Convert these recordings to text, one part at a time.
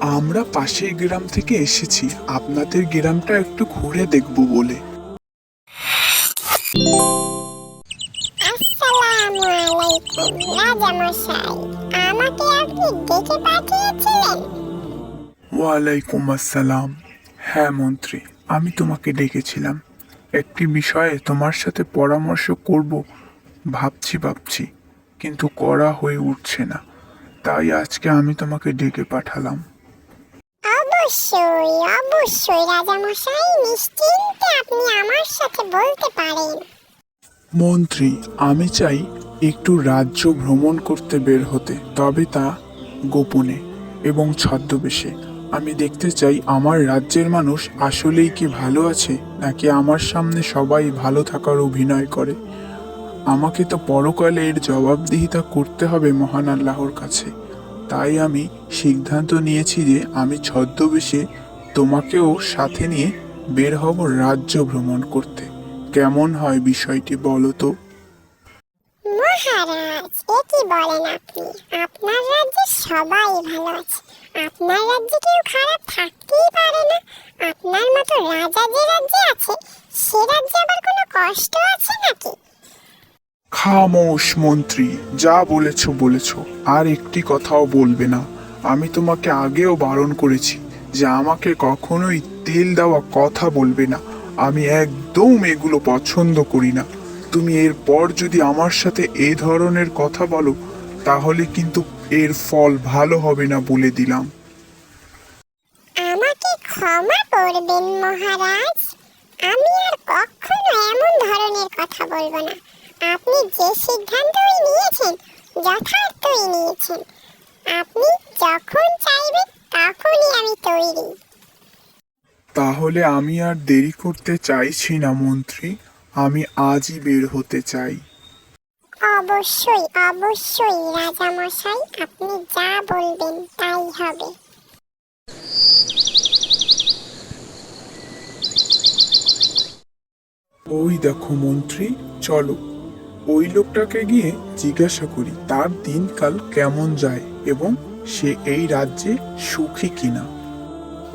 আমরা পাশের গ্রাম থেকে এসেছি। আপনাদের গ্রামটা একটু ঘুরে দেখব বলে। আসসালামু আলাইকুম। রাজামশাই আমাকে আপনি ডেকে পাঠিয়েছিলেন? ওয়ালাইকুম আসসালাম। হ্যাঁ মন্ত্রী আমি তোমাকে ডেকেছিলাম। একটি বিষয়ে তোমার সাথে পরামর্শ করব ভাবছি ভাবছি কিন্তু করা হয়ে উঠছে না। তাই আজকে আমি তোমাকে ডেকে পাঠালাম। অবশ্যই অবশ্যই, রাজামশাই। নিশ্চিন্তে আপনি আমার সাথে বলতে পারেন। মন্ত্রী, আমি চাই একটু রাজ্য ভ্রমণ করতে বের হতে, তবে তা গোপনে এবং ছদ্মবেশে। আমি দেখতে চাই, আমার রাজ্যের মানুষ আসলেই কি ভালো আছে, নাকি আমার সামনে সবাই ভালো থাকার অভিনয় করে? আমাকে তো পরকালে এর জবাবদিহিতা করতে হবে মহান আল্লাহর কাছে। তাই আমি সিদ্ধান্ত নিয়েছি যে আমি ছদ্মবেশে তোমাকেও সাথে নিয়ে বের হব রাজ্য ভ্রমণ করতে। কেমন হয় বিষয়টি বলো তো? মহারাজ, এ কি বলেন আপনি? আপনার রাজ্যে সবাই ভালো আছে। আপনার রাজ্যে কেউ খারাপ না। আপনার মতো রাজা যে রাজ্যে আছে, সে রাজ্যে আবার কোনো কষ্ট আছে নাকি? খামোশ মন্ত্রী, যা বলেছ বলেছ। আর একটি কথাও বলবে না। আমি তোমাকে আগেও বারণ করেছি যে আমাকে কখনোই তেল দেওয়া কথা বলবে না। আমি একদম এগুলো পছন্দ করি না। তুমি এরপর যদি আমার সাথে এ ধরনের কথা বলো, তাহলে কিন্তু এর ফল ভালো হবে না বলে দিলাম। আমাকে ক্ষমা করবেন মহারাজ। আমি আর কখনো এমন ধরনের কথা বলব না। আপনি যে সিদ্ধান্তই নিয়েছেন যথার্থই নিয়েছেন। আপনি যখন চাইবেন তখনই আমি তৈরি। তাহলে আমি আর দেরি করতে চাইছি না মন্ত্রী। আমি আজই বের হতে চাই। অবশ্যই অবশ্যই রাজামশাই আপনি যা বলবেন তাই হবে। ওই দেখো মন্ত্রী চলো। ওই লোকটাকে গিয়ে জিজ্ঞাসা করি তার দিনকাল কেমন যায় এবং সে এই রাজ্যে সুখী কিনা?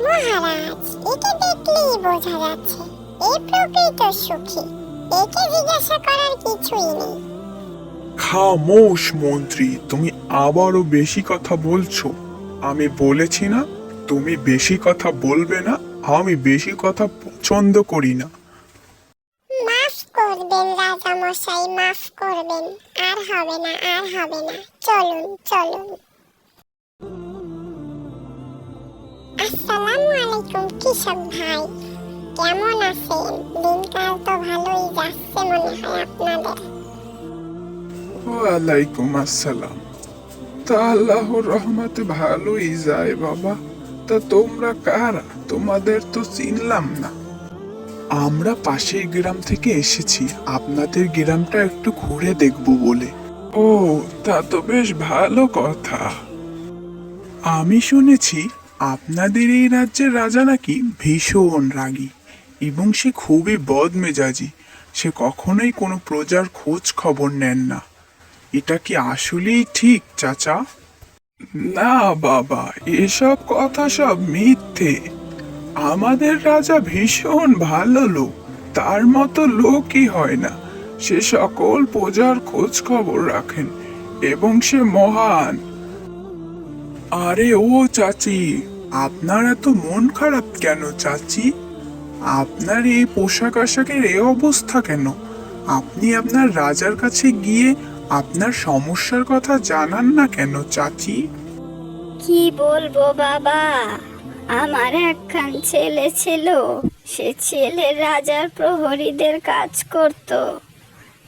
মহারাজ একে দেখলেই বোঝা যাচ্ছে এই প্রকৃত সুখী একে জিজ্ঞাসা করার কিছুই নেই। খামোশ মন্ত্রী তুমি আবারও বেশি কথা বলছো। আমি বলেছি না তুমি বেশি কথা বলবে না আমি বেশি কথা পছন্দ করি না। করবেন রাজা মশাই মাফ করবেন। আর হবে না, আর হবে না। চলুন চলুন। আসসালামু আলাইকুম, কৃষক ভাই। কেমন আছেন? দিনকাল তো ভালোই যাচ্ছে মনে হয় আপনাদের। ওয়ালাইকুম আসসালাম। তা আল্লাহর রহমতে ভালোই যায় বাবা। তা তোমরা কারা? তোমাদের তো চিনলাম না। আমরা পাশের গ্রাম থেকে এসেছি। আপনাদের গ্রামটা একটু ঘুরে দেখব বলে। ও, তা তো বেশ ভালো কথা। আমি শুনেছি আপনাদের এই রাজ্যের রাজা নাকি ভীষণ রাগী এবং সে খুবই বদমেজাজি। সে কখনোই কোনো প্রজার খোঁজ খবর নেন না। এটা কি আসলেই ঠিক, চাচা? না, বাবা, এসব কথা সব মিথ্যে। আমাদের রাজা ভীষণ ভালো লোক। তার মতো লোকই হয় না। সে সকল প্রজার খোঁজ খবর রাখেন এবং সে মহান। আরে, ও চাচি, আপনার এত মন খারাপ কেন চাচি? আপনার এই পোশাক আশাকের এ অবস্থা কেন? আপনি আপনার রাজার কাছে গিয়ে আপনার সমস্যার কথা জানান না কেন, চাচি? কি বলব বাবা? আমার একখান ছেলে ছিল। সে ছেলে রাজার প্রহরীদের কাজ করত।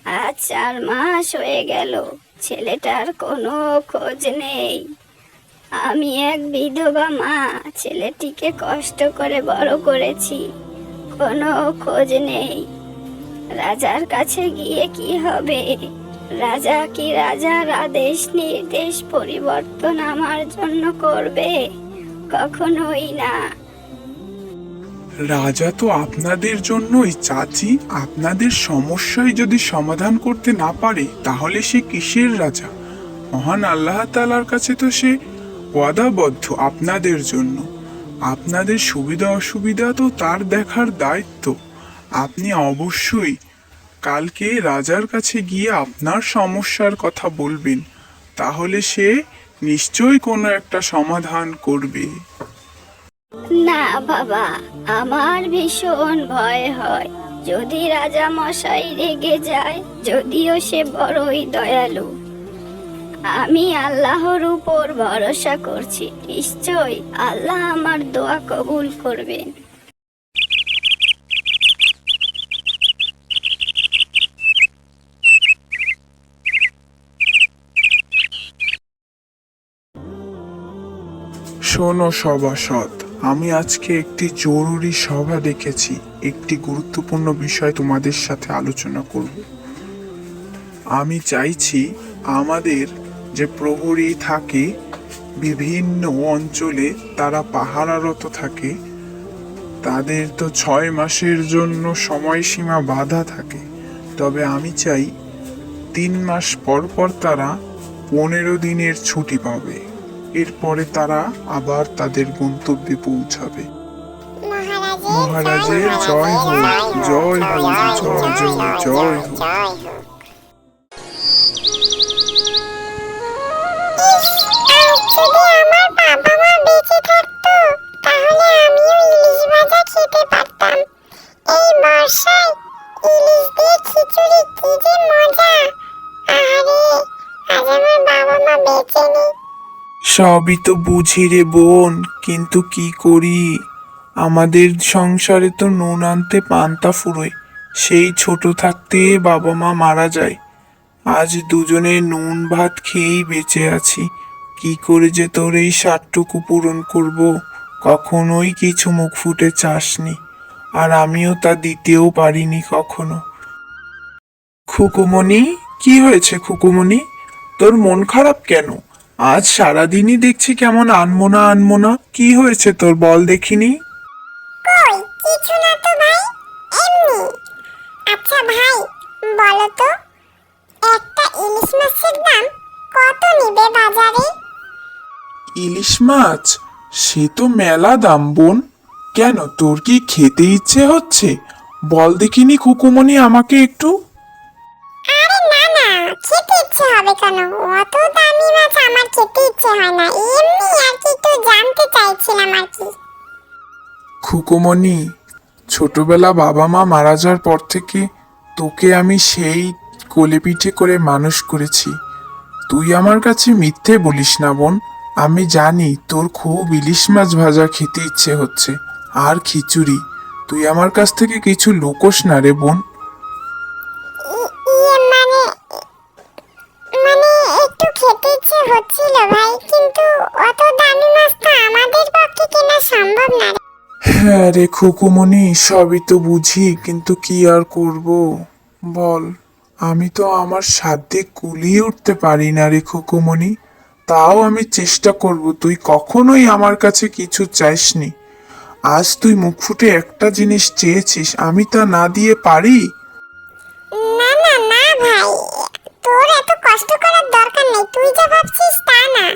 আজ চার মাস হয়ে গেল। ছেলেটার কোনো খোঁজ নেই। আমি এক বিধবা মা। ছেলেটিকে কষ্ট করে বড় করেছি। কোনো খোঁজ নেই। রাজার কাছে গিয়ে কি হবে? রাজা কি রাজার আদেশ নির্দেশ পরিবর্তন আমার জন্য করবে? কখনোই না। রাজা তো আপনাদের জন্যই, চাচি আপনাদের সমস্যাই যদি সমাধান করতে না পারে, তাহলে সে কিসের রাজা? মহান আল্লাহ তালার কাছে তো সে ওয়াদাবদ্ধ আপনাদের জন্য। আপনাদের সুবিধা অসুবিধা তো তার দেখার দায়িত্ব। আপনি অবশ্যই কালকে রাজার কাছে গিয়ে আপনার সমস্যার কথা বলবেন, তাহলে সে নিশ্চয়ই কোনো একটা সমাধান করবে। না বাবা, আমার ভীষণ ভয় হয়। যদি রাজা মশাই রেগে যায়, যদিও সে বড়ই দয়ালু। আমি আল্লাহর উপর ভরসা করছি। নিশ্চয় আল্লাহ আমার দোয়া কবুল করবেন। শোনো সভাসদ আমি আজকে একটি জরুরি সভা ডেকেছি। একটি গুরুত্বপূর্ণ বিষয় তোমাদের সাথে আলোচনা করব। আমি চাইছি আমাদের যে প্রহরী থাকে, বিভিন্ন অঞ্চলে তারা পাহারারত থাকে, তাদের তো ছয় মাসের জন্য সময়সীমা বাধা থাকে। তবে আমি চাই তিন মাস পর পর তারা পনেরো দিনের ছুটি পাবে। এরপরে তারা আবার তাদের গন্তব্যে পৌঁছাবে। মহারাজের জয় হোক জয় হোক, জয় জয় জয় হোক। আমার সবই তো বুঝি রে বোন, কিন্তু কি করি? আমাদের সংসারে তো নুন আনতে পান্তা ফুরোয়, সেই ছোট থাকতে বাবা মা মারা যায়। আজ দুজনে নুন ভাত খেয়েই বেঁচে আছি, কি করে যে তোর এই সারটুকু পূরণ করব? কখনোই কিছু মুখ ফুটে চাসনি, আর আমিও তা দিতেও পারিনি কখনো। খুকুমণি, কি হয়েছে খুকুমণি? তোর মন খারাপ কেন? আজ সারাদিনই দেখছি কেমন আনমোনা আনমোনা। কি হয়েছে তোর বল দেখিনি? কই কিছু না তো ভাই এমনি। আচ্ছা ভাই বলো তো একটা ইলিশ মাছের দাম কত নিবে বাজারে? ইলিশ মাছ? সে তো মেলা দাম বোন। কেন তোর কি খেতে ইচ্ছে হচ্ছে? বল দেখিনি কুকুমনি আমাকে একটু। আরে না না খেতে ইচ্ছে হবে কেন? অত দামি মাছ আমার খেতে ইচ্ছে হয় না। এমনি আর কি একটু জানতে চাইছিলাম আর কি। খুকুমনি ছোটবেলা বাবা মা মারা যাওয়ার পর থেকে তোকে আমি সেই কোলে পিঠে করে মানুষ করেছি। তুই আমার কাছে মিথ্যে বলিস না বোন। আমি জানি তোর খুব ইলিশ মাছ ভাজা খেতে ইচ্ছে হচ্ছে আর খিচুড়ি। তুই আমার কাছ থেকে কিছু লোকস না রে বোন। ইয়ে মানে মানে খেতে ইচ্ছে হচ্ছিল ভাই কিন্তু অত দামি মাছ তো আমাদের পক্ষে কেনা সম্ভব না হ্যাঁ রে খুকুমনি সবই তো বুঝি কিন্তু কি আর করব? বল আমি তো আমার সাধ্যে কুলিয়ে উঠতে পারি না রে খুকুমনি তাও আমি চেষ্টা করব তুই কখনোই আমার কাছে কিছু চাইসনি। আজ তুই মুখ ফুটে একটা জিনিস চেয়েছিস আমি তা না দিয়ে পারি? না না না ভাই তোর এত কষ্ট করার দরকার নেই। তুই যা ভাবছিস তা না।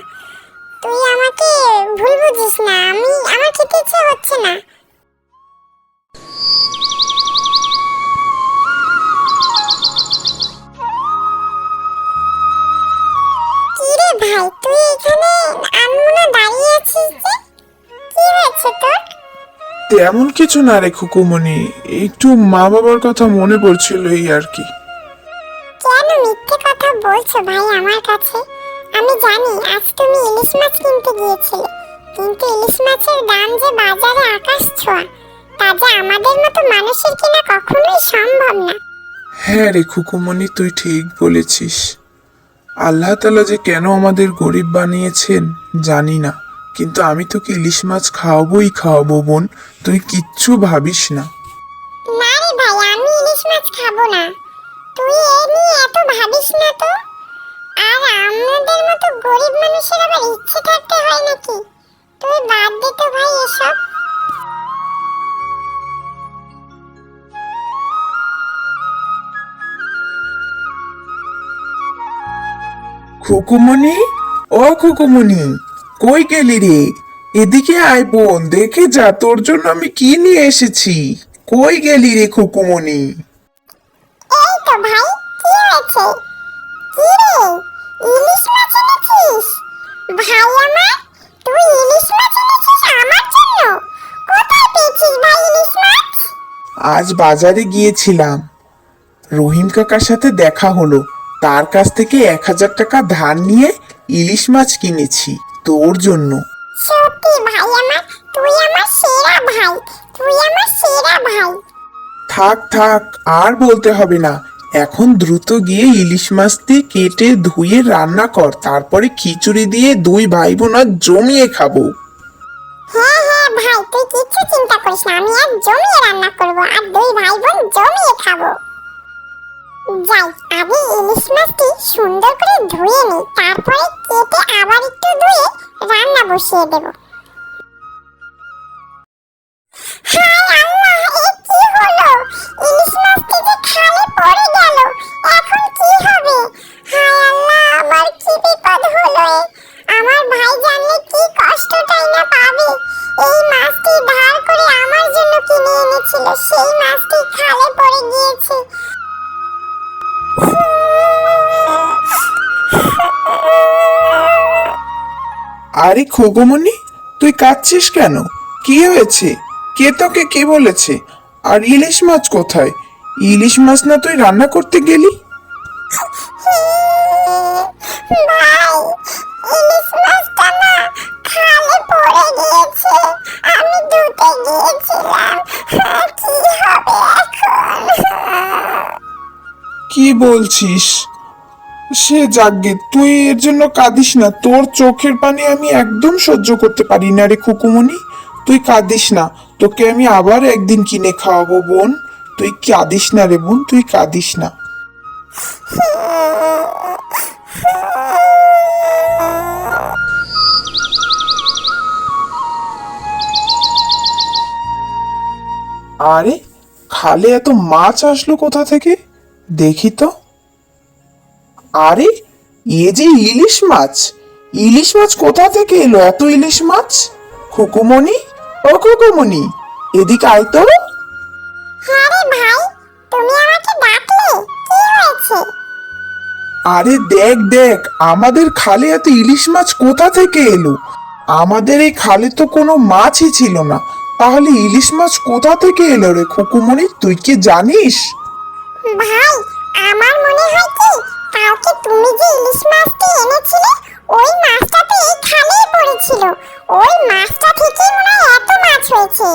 তুই আমাকে ভুল বুঝিস না। আমি, আমার খেতে ইচ্ছে হচ্ছে না। তেমন কিছু না রে খুকুমনি একটু মা বাবার কথা মনে পড়ছিল এই আর কি। বলছো ভাই আমার কাছে? আমি জানি আজ তুমি ইলিশ মাছ কিনতে গিয়েছিলে। কিন্তু ইলিশ মাছের দাম যে বাজারে আকাশ ছোঁয়া তা যে আমাদের মতো মানুষের কিনা কখনোই সম্ভব না। হ্যাঁ রে খুকুমনি তুই ঠিক বলেছিস। আল্লাহ তালা যে কেন আমাদের গরিব বানিয়েছেন জানি না। কিন্তু আমি তোকে ইলিশ মাছ খাওয়াবোই খাওয়াবো বোন তুই কিচ্ছু ভাবিস না। না রে ভাই আমি ইলিশ মাছ খাব না। তুই এ নিয়ে এত ভাবিস না তো? আর আমাদের মতো গরিব মানুষের আবার ইচ্ছে থাকতে হয় নাকি? তুই বাদ দে তো ভাই এসব। খুকুমনি ও খুকুমনি কই গেলি রে? এদিকে আয় বোন, দেখে যা, তোর জন্য আমি কি নিয়ে এসেছি। কই গেলি রে খুকুমনি তো ভাই কি হয়েছে? কি রে ইলিশ মাছ এনেছিস? ভাই আমার তুই ইলিশ মাছ এনেছিস আমার জন্য? কোথায় পেয়েছিস ভাই ইলিশ মাছ? আজ বাজারে গিয়েছিলাম। রহিম কাকার সাথে দেখা হলো। তার কাছ থেকে এক হাজার টাকা ধার নিয়ে ইলিশ মাছ কিনেছি তোর জন্য। সত্যি ভাই আমার তুই আমার সেরা ভাই তুই আমার সেরা ভাই। থাক থাক আর বলতে হবে না। এখন দ্রুত গিয়ে ইলিশ মাছটি কেটে ধুয়ে রান্না কর, তারপরে খিচুড়ি দিয়ে দুই ভাই বোন আজ জমিয়ে খাব। হ্যাঁ হ্যাঁ ভাই, তুই কিচ্ছু চিন্তা করিস না, আমি আজ জমিয়ে রান্না করব, আর দুই ভাই বোন জমিয়ে খাব। যাই, আগে ইলিশ মাছটি সুন্দর করে ধুয়ে নিই তারপরে কেটে আবার একটু ধুয়ে রান্না বসিয়ে দেব। হায় ইলিশ মাছটি যে খালে পড়ে গেল, এখন কি হবে? হায় আল্লাহ, আমার কি বিপদ হলো আমার ভাই জানলে কি কষ্টটাই না পাবে? এই মাছটি ধার করে আমার জন্য কিনে এনেছিল, সেই মাছটি খালে পড়ে গিয়েছে। আরে খোগমনি তুই কাঁদছিস কেন? কি হয়েছে? কে তোকে কে বলেছে? আর ইলিশ মাছ কোথায়? ইলিশ মাছ না তুই রান্না করতে গেলি? ভাই ইলিশ মাছটা না খালে পড়ে গিয়েছে। আমি ধুতে গিয়েছিলাম। কি হবে এখন? কি বলছিস? সে যাগে তুই এর জন্য কাঁদিস না। তোর চোখের পানি আমি একদম সহ্য করতে পারি না রে খুকুমনি তুই কাঁদিস না। তোকে আমি আবার একদিন কিনে খাওয়াবো, বোন। তুই কাঁদিস না রে বোন, তুই কাঁদিস না। আরে, খালে এত মাছ আসলো কোথা থেকে? দেখি তো। আরে, এ যে ইলিশ মাছ ইলিশ মাছ কোথা থেকে এলো? এত ইলিশ মাছ? খুকুমনি ও খুকুমনি এদিকে আয় তো। হ্যাঁ রে ভাই তুমি আমাকে ডাকলে কি হয়েছে? আরে দেখ দেখ আমাদের খালে এত ইলিশ মাছ কোথা থেকে এলো? আমাদের এই খালে তো কোনো মাছই ছিল না। তাহলে ইলিশ মাছ কোথা থেকে এলো রে খুকুমনি তুই কি জানিস? ভাই আমার মনে হয় কি কালকে তুমি যে ইলিশ মাছটি এনেছিলে ওই মাছটা তো এই খালেই পড়েছিল। ওই মাছটা থেকেই মনে হয় এত মাছ হয়েছে।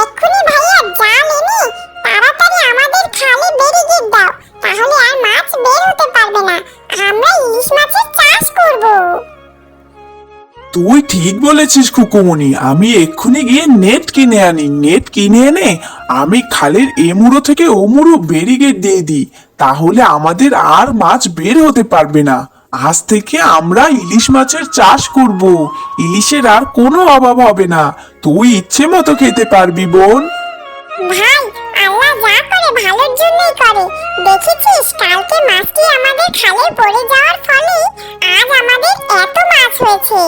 এক্ষুনি ভাইয়া জাল এনে তাড়াতাড়ি আমাদের খালে ব্যারিকেড দাও, তাহলে আর মাছ বের হতে পারবে না। আমরা ইলিশ মাছের চাষ করব। তুই ঠিক বলেছিস কুকুমনি আমি এক্ষুনি গিয়ে নেট কিনে আনি, নেট কিনে এনে আমি খালের এমুড়ো থেকে ওমুড়ো ব্যারিকেড দিয়ে দিই, তাহলে আমাদের আর মাছ বের হতে পারবে না। আজ থেকে আমরা ইলিশ মাছের চাষ করব। ইলিশের আর কোনো অভাব হবে না। তুই ইচ্ছে মতো খেতে পারবি বোন। ভাই আল্লাহ যা করে ভালোর জন্যই করে। দেখেছিস কালকে মাছটি আমাদের খালে পড়ে যাওয়ার ফলে আজ আমাদের এত মাছ হয়েছে।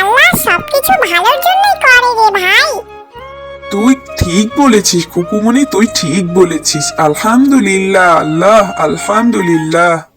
আল্লাহ সবকিছু ভালোর জন্যই করে রে ভাই। তুই ঠিক বলেছিস কুকুমনি তুই ঠিক বলেছিস। আলহামদুলিল্লাহ আল্লাহ আলহামদুলিল্লাহ।